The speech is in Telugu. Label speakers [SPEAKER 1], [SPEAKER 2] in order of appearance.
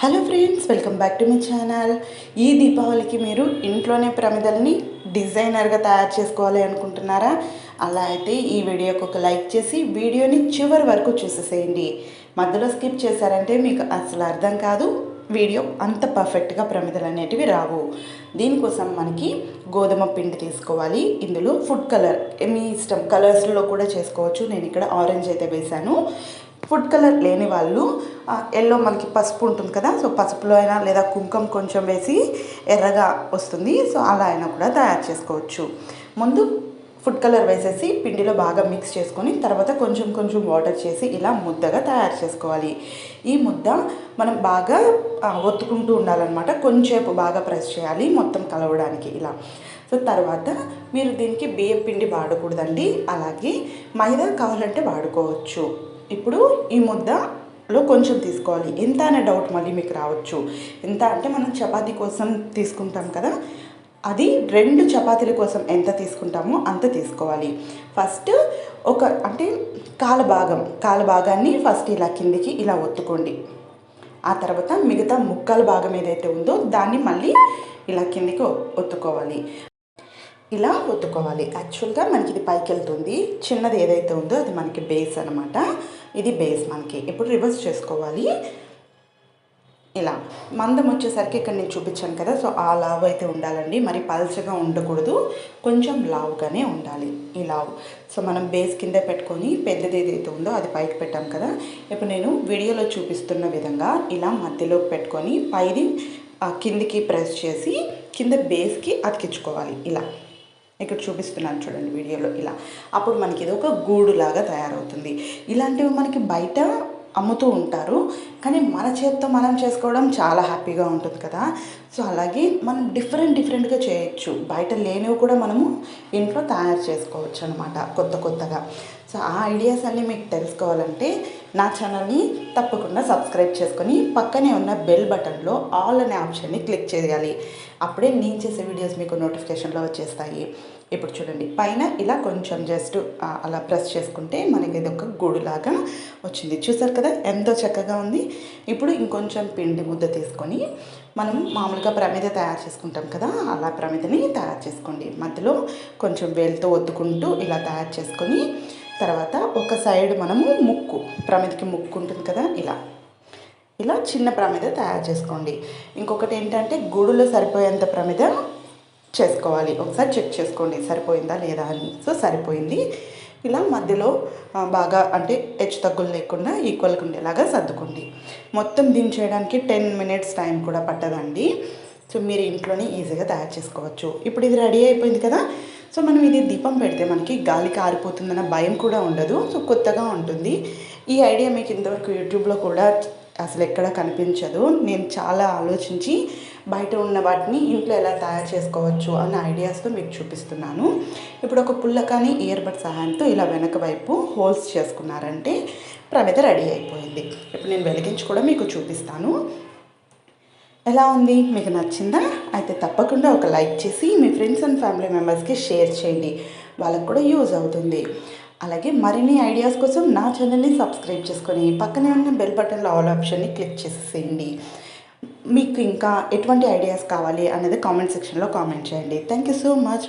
[SPEAKER 1] Hello friends welcome back to my channel. ఈ దీపావళికి మీరు ఇంట్లోనే ప్రమిదల్ని డిజైనర్గా తయారు చేసుకోవాలి అనుకుంటున్నారా? అలా అయితే ఈ వీడియోకి ఒక లైక్ చేసి వీడియోని చివరి వరకు చూసేసేయండి. మధ్యలో స్కిప్ చేశారంటే మీకు అసలు అర్థం కాదు. వీడియో అంత పర్ఫెక్ట్గా ప్రమిదలు అనేటివి రావు. దీనికోసం మనకి గోధుమ పిండి తీసుకోవాలి. ఇందులో ఫుడ్ కలర్ మీ ఇష్టం కలర్స్లో కూడా చేసుకోవచ్చు. నేను ఇక్కడ ఆరెంజ్ అయితే వేశాను. ఫుడ్ కలర్ లేని వాళ్ళు ఎల్లో మనకి పసుపు ఉంటుంది కదా సో పసుపులో అయినా లేదా కుంకుమ కొంచెం వేసి ఎర్రగా వస్తుంది సో అలా అయినా కూడా తయారు చేసుకోవచ్చు. ముందు ఫుడ్ కలర్ వేసేసి పిండిలో బాగా మిక్స్ చేసుకొని తర్వాత కొంచెం కొంచెం వాటర్ చేసి ఇలా ముద్దగా తయారు చేసుకోవాలి. ఈ ముద్ద మనం బాగా ఒత్తుకుంటూ ఉండాలన్నమాట. కొంచెంసేపు బాగా ప్రెస్ చేయాలి మొత్తం కలవడానికి ఇలా. సో తర్వాత మీరు దీనికి బియ్యం పిండి వాడకూడదండి. అలాగే మైదా కావాలంటే వాడుకోవచ్చు. ఇప్పుడు ఈ ముద్దలో కొంచెం తీసుకోవాలి. ఎంత అనే డౌట్ మళ్ళీ మీకు రావచ్చు. ఎంత అంటే మనం చపాతీ కోసం తీసుకుంటాం కదా అది రెండు చపాతీల కోసం ఎంత తీసుకుంటామో అంత తీసుకోవాలి. ఫస్ట్ ఒక అంటే కాల భాగం కాల భాగాన్ని ఫస్ట్ ఇలా కిందికి ఇలా ఒత్తుకోండి. ఆ తర్వాత మిగతా ముక్కల భాగం ఏదైతే ఉందో దాన్ని మళ్ళీ ఇలా కిందికి ఒత్తుకోవాలి. ఇలా ఒత్తుకోవాలి. యాక్చువల్గా మనకి ఇది పైకి వెళ్తుంది చిన్నది ఏదైతే ఉందో అది మనకి బేస్ అనమాట ఇది బేస్ మనకి. ఇప్పుడు రివర్స్ చేసుకోవాలి. ఇలా. మందం వచ్చేసరికి ఇక్కడ నేను చూపించాను కదా సో ఆ లావ్ అయితే ఉండాలండి. మరి పల్చగా ఉండకూడదు. కొంచెం లావుగానే ఉండాలి ఈ లావు. సో మనం బేస్ కింద పెట్టుకొని పెద్దది ఏదైతే ఉందో అది పైకి పెట్టాం కదా. ఇప్పుడు నేను వీడియోలో చూపిస్తున్న విధంగా ఇలా మధ్యలో పెట్టుకొని పైది ఆ, కిందికి ప్రెస్ చేసి కింద బేస్కి అతికించుకోవాలి. ఇలా. ఇక్కడ చూపిస్తున్నాను చూడండి వీడియోలో ఇలా. అప్పుడు మనకి ఇది ఒక గూడు లాగా తయారవుతుంది. ఇలాంటివి మనకి బయట అమ్ముతూ ఉంటారు. కానీ మన చేతితో మనం చేసుకోవడం చాలా హ్యాపీగా ఉంటుంది కదా. సో అలాగే మనం డిఫరెంట్ డిఫరెంట్గా చేయొచ్చు. బయట లేనివి కూడా మనము ఇంట్లో తయారు చేసుకోవచ్చు అనమాట కొత్త కొత్తగా. సో ఆ ఐడియాస్ అన్నీ మీకు తెలుసుకోవాలంటే నా ఛానల్ని తప్పకుండా సబ్స్క్రైబ్ చేసుకొని పక్కనే ఉన్న బెల్ బటన్లో ఆల్ అనే ఆప్షన్ని క్లిక్ చేయాలి. అప్పుడే నేను చేసే వీడియోస్ మీకు నోటిఫికేషన్లో వచ్చేస్తాయి. ఇప్పుడు చూడండి పైన ఇలా కొంచెం జస్ట్ అలా ప్రెస్ చేసుకుంటే మనకి ఇది ఒక గూడులాగా వచ్చింది. చూసారు కదా ఎంతో చక్కగా ఉంది. ఇప్పుడు ఇంకొంచెం పిండి ముద్ద తీసుకొని మనం మామూలుగా ప్రమిద తయారు చేసుకుంటాం కదా అలా ప్రమిదని తయారు చేసుకోండి. మధ్యలో కొంచెం వేలుతో ఒత్తుకుంటూ ఇలా తయారు చేసుకొని తర్వాత ఒక సైడ్ మనము ముక్కు ప్రమిదకి ముక్కు ఉంటుంది కదా ఇలా. ఇలా చిన్న ప్రమిద తయారు చేసుకోండి. ఇంకొకటి ఏంటంటే గుడులో సరిపోయేంత ప్రమిద చేసుకోవాలి. ఒకసారి చెక్ చేసుకోండి సరిపోయిందా లేదా అని. సో సరిపోయింది. ఇలా మధ్యలో బాగా అంటే హెచ్చు తగ్గులు లేకుండా ఈక్వల్గా ఉండేలాగా సర్దుకోండి. మొత్తం దీన్ని చేయడానికి టెన్ మినిట్స్ టైం కూడా పట్టదండి. సో మీరు ఇంట్లోనే ఈజీగా తయారు చేసుకోవచ్చు. ఇప్పుడు ఇది రెడీ అయిపోయింది కదా సో మనం ఇది దీపం పెడితే మనకి గాలి కారిపోతుందన్న భయం కూడా ఉండదు. సో కొత్తగా ఉంటుంది. ఈ ఐడియా మీకు ఇంతవరకు యూట్యూబ్లో కూడా అసలు ఎక్కడ కనిపించదు. నేను చాలా ఆలోచించి బయట ఉన్న వాటిని ఇంట్లో ఎలా తయారు చేసుకోవచ్చు అన్న ఐడియాస్తో మీకు చూపిస్తున్నాను. ఇప్పుడు ఒక పుల్లకాని ఇయర్ బడ్ సహాయంతో ఇలా వెనక వైపు హోల్స్ చేసుకున్నారంటే ప్రమిద రెడీ అయిపోయింది. ఇప్పుడు నేను వెలిగించి కూడా మీకు చూపిస్తాను. ఎలా ఉంది? మీకు నచ్చిందా? అయితే తప్పకుండా ఒక లైక్ చేసి మీ ఫ్రెండ్స్ అండ్ ఫ్యామిలీ మెంబర్స్కి షేర్ చేయండి. వాళ్ళకు కూడా యూజ్ అవుతుంది. అలాగే మరిన్ని ఐడియాస్ కోసం నా ఛానల్ని సబ్స్క్రైబ్ చేసుకొని పక్కనే ఉన్న బెల్ బటన్లో ఆల్ ఆప్షన్ని క్లిక్ చేసేసేయండి. మీకు ఇంకా ఎటువంటి ఐడియాస్ కావాలి అనేది కామెంట్ సెక్షన్లో కామెంట్ చేయండి. Thank you so much.